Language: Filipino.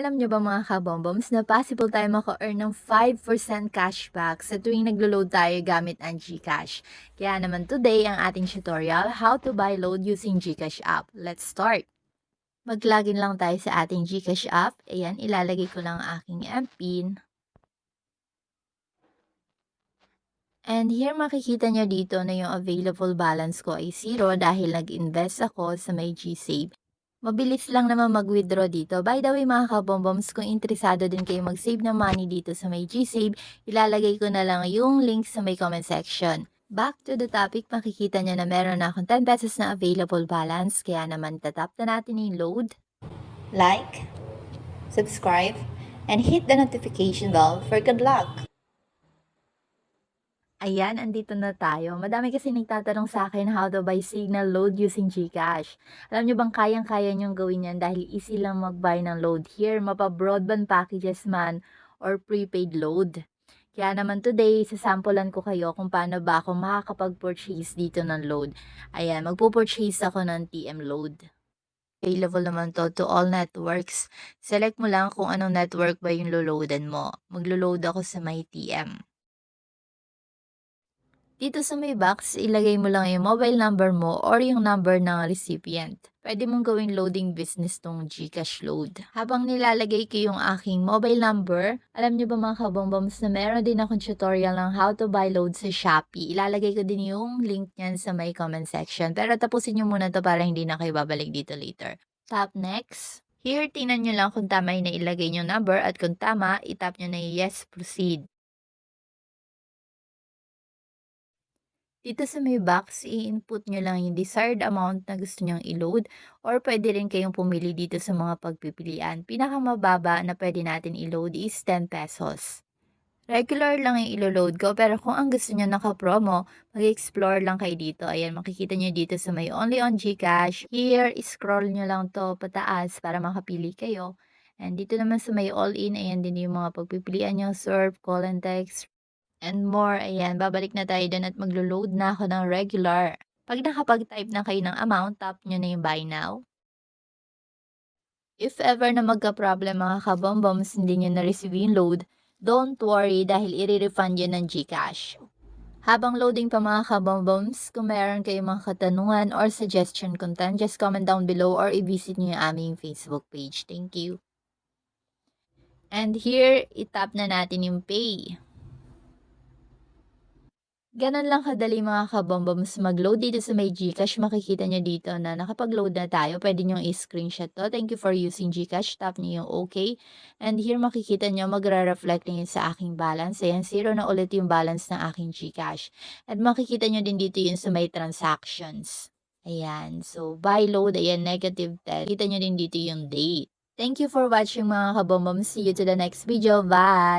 Alam nyo ba mga kabomboms na possible tayo maka-earn ng 5% cashback sa tuwing naglo-load tayo gamit ang GCash. Kaya naman today ang ating tutorial, how to buy load using GCash app. Let's start! Mag-login lang tayo sa ating GCash app. Ayan, ilalagay ko lang ang aking MPIN. And here makikita nyo dito na yung available balance ko ay zero dahil nag-invest ako sa may GSave. Mabilis lang naman mag-withdraw dito. By the way mga kabomboms, kung interesado din kayo mag-save ng money dito sa may GSave, ilalagay ko na lang yung link sa may comment section. Back to the topic, makikita nyo na meron na akong 10 pesos na available balance. Kaya naman tatap na natin yung load. Like, subscribe, and hit the notification bell for good luck. Ayan, andito na tayo. Madami kasi nagtatanong sa akin how to buy signal load using GCash. Alam nyo bang kayang-kaya nyong gawin yan dahil easy lang mag-buy ng load here, mapa-broadband packages man or prepaid load. Kaya naman today, sasampulan ko kayo kung paano ba ako makakapag-purchase dito ng load. Ayan, magpo-purchase ako ng TM load. Available naman to to all networks. Select mo lang kung anong network ba yung loloadan mo. Maglo-load ako sa my TM. Dito sa may box, ilagay mo lang yung mobile number mo or yung number ng recipient. Pwede mong gawing loading business tong GCash load. Habang nilalagay ko yung aking mobile number, alam nyo ba mga kabomboms na meron din akong tutorial ng how to buy load sa Shopee. Ilalagay ko din yung link niyan sa may comment section. Pero tapusin nyo muna to para hindi na kayo babalik dito later. Tap next. Here, tingnan nyo lang kung tama yung nailagay yung number at kung tama, itap nyo na yung yes, proceed. Dito sa may box, i-input nyo lang yung desired amount na gusto nyong i-load or pwede rin kayong pumili dito sa mga pagpipilian. Pinakamababa na pwede natin i-load is 10 pesos. Regular lang yung ilo-load ko pero kung ang gusto nyo naka-promo, mag-explore lang kayo dito. Ayan, makikita nyo dito sa may only on Gcash. Here, scroll nyo lang to pataas para makapili kayo. And dito naman sa may all-in, ayan din yung mga pagpipilian nyo, serve, call and text, and more. Ayan, babalik na tayo dun at maglo-load na ako ng regular. Pag nakapag-type na kayo ng amount, tap nyo na yung buy now. If ever na magka-problem mga kabomboms, hindi nyo na-receive yung load, don't worry dahil i-refund yun ng Gcash. Habang loading pa mga kabomboms, kung meron kayong mga katanungan or suggestion content, just comment down below or i-visit nyo yung aming Facebook page. Thank you. And here, itap na natin yung pay. Ganon lang kadali mga kabomboms mag-load dito sa may Gcash. Makikita nyo dito na nakapag-load na tayo. Pwede nyo i-screenshot to. Thank you for using Gcash. Tap nyo yung OK. And here makikita nyo magre-reflect na sa aking balance. Ayan, zero na ulit yung balance ng aking Gcash. At makikita nyo din dito yun sa may transactions. Ayan, so buy load, ayan, negative 10. Kita nyo din dito yung date. Thank you for watching mga kabomboms. See you to the next video. Bye!